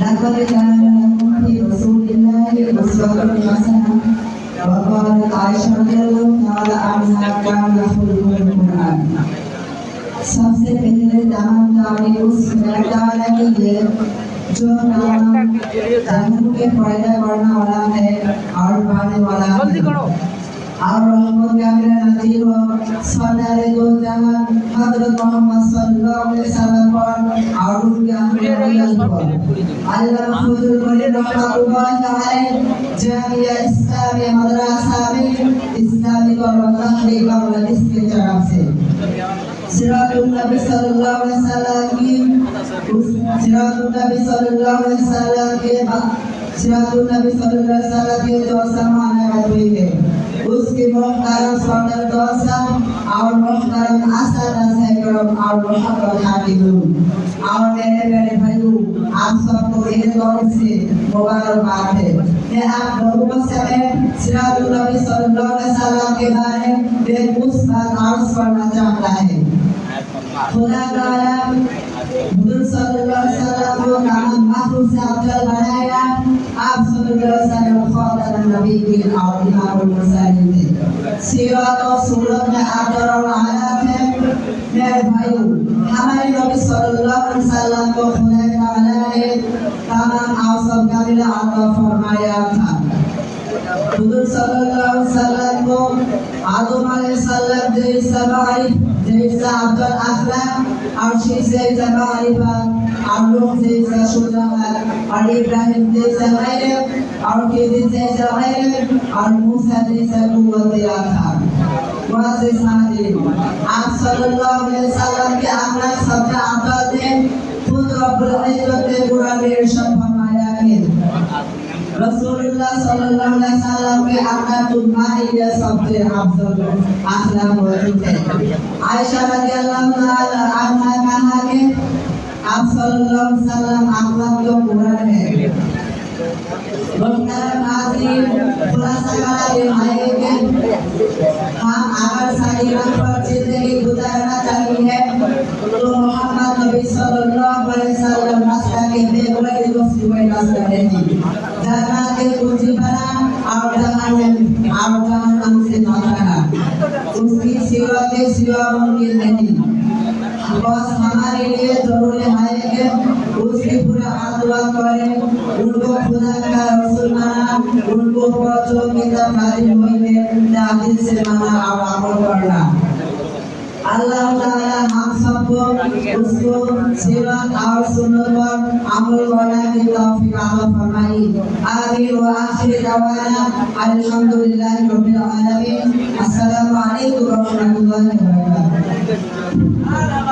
لقد كان لكم في رسول الله أسوة حسنة وقالت عائشة رضي الله تعالى عنها كان خلق القرآن सबसे पहले नाम गाड़ी उस मैदान के जो नाम धर्म के फायदा करने वाला है और पाने वाला है और रहमत का मेरा नजीर हो सदारे दो जहां हजरत मोहम्मद सल्लल्लाहु अलैहि वसल्लम पर और उनके अमल पर अल्लाह रसूल बड़े रहमतुल्लाह अलैहि जामिया इस्लामी मदरसा में इस्लामी और तहरीक और हदीस की तरफ से सिराजुल नबी सल्लल्लाहु अलैहि वसल्लम की सिराजुल नबी सल्लल्लाहु अलैहि वसल्लम के सिराजुल नबी सल्लल्लाहु अलैहि वसल्लम के जो समान हुए थे उसके मुख्तारम सौदर दोस्तम और मुख्तारम असद असैकरम और मोहब्बत हाफिजुन और मेरे मेरे भाइयों आप सबको ये दौर से मुबारकबाद है मैं आप लोगों से मैं सिराजुल नबी सल्लल्लाहु अलैहि वसल्लम के बारे में कुछ बात अर्ज करना चाहता है खुदा ताला हुजूर सल्लल्लाहु अलैहि वसल्लम को काम महफूज से अफजल बनाया आप सल्लल्लाहु अलैहि वसल्लम खातम नबी और इमामुल मुरसलीन थे सीरत और सूरत में आदर और आयात है मेरे भाइयों हमारे नबी सल्लल्लाहु अलैहि वसल्लम को खुदा ताला ने तमाम औसत का मिला अता फरमाया था हुजूर सल्लल्लाहु अलैहि वसल्लम को आदम अलैहिस्सलाम जैसा मारिफ जैसा अफजल अखलाक और शीश जैसा मारिफत और नूह जैसा शुजाअत और इब्राहिम जैसा गैरत और खिदिर जैसा गैरत और मूसा जैसा कुव्वत था মুআজ্জিজ হাদিন আপ সাল্লাল্লাহু আলাইহি সাল্লামকে আপনার সবচেয়ে আফদাল দেন, খুদ রব্বুল ইজ্জতে কোরআনে ইরশাদ ফরমায়াছেন রাসূলুল্লাহ সাল্লাল্লাহু আলাইহি সাল্লামকে আকাতুল মাইয়া সবচেয়ে আফদাল আসলাম হয়েছে আয়েশা রাদিয়াল্লাহু তাআলা আনহা কানাকে আপ সাল্লাল্লাহু আলাইহি সাল্লাম আফদাল কোরআনে। বলতারা নাজির খুলাসা করা এই আয়াতে जो कुरान है मुहतरम नाज़रीन खुलासा करा ये भाई के हम अगर शरीरत पर जिंदगी गुजारना चाहिए तो मोहम्मद नबी सल्लल्लाहु अलैहि वसल्लम रास्ता के बेगुनाह दोस्ती में रास्ता नहीं जाना के कुंजी बना और जहान और जहान से बचाना उसकी सेवा के सिवा मुमकिन नहीं बस हमारे लिए जरूरी है कि उसकी पूरा आत्मा करें उनको खुदा का रसूल माना उनको जो किताब नाजिल हुई है तादिल से माना और अमल करना अल्लाह ताला हम सबको उसको सेवा और सुन्नत पर अमल करने की तौफीक अता फरमाई आमीन व आखिर दवाना अल्हम्दुलिल्लाह रब्बिल आलमीन अस्सलामु अलैकुम व रहमतुल्लाहि व बरकातहू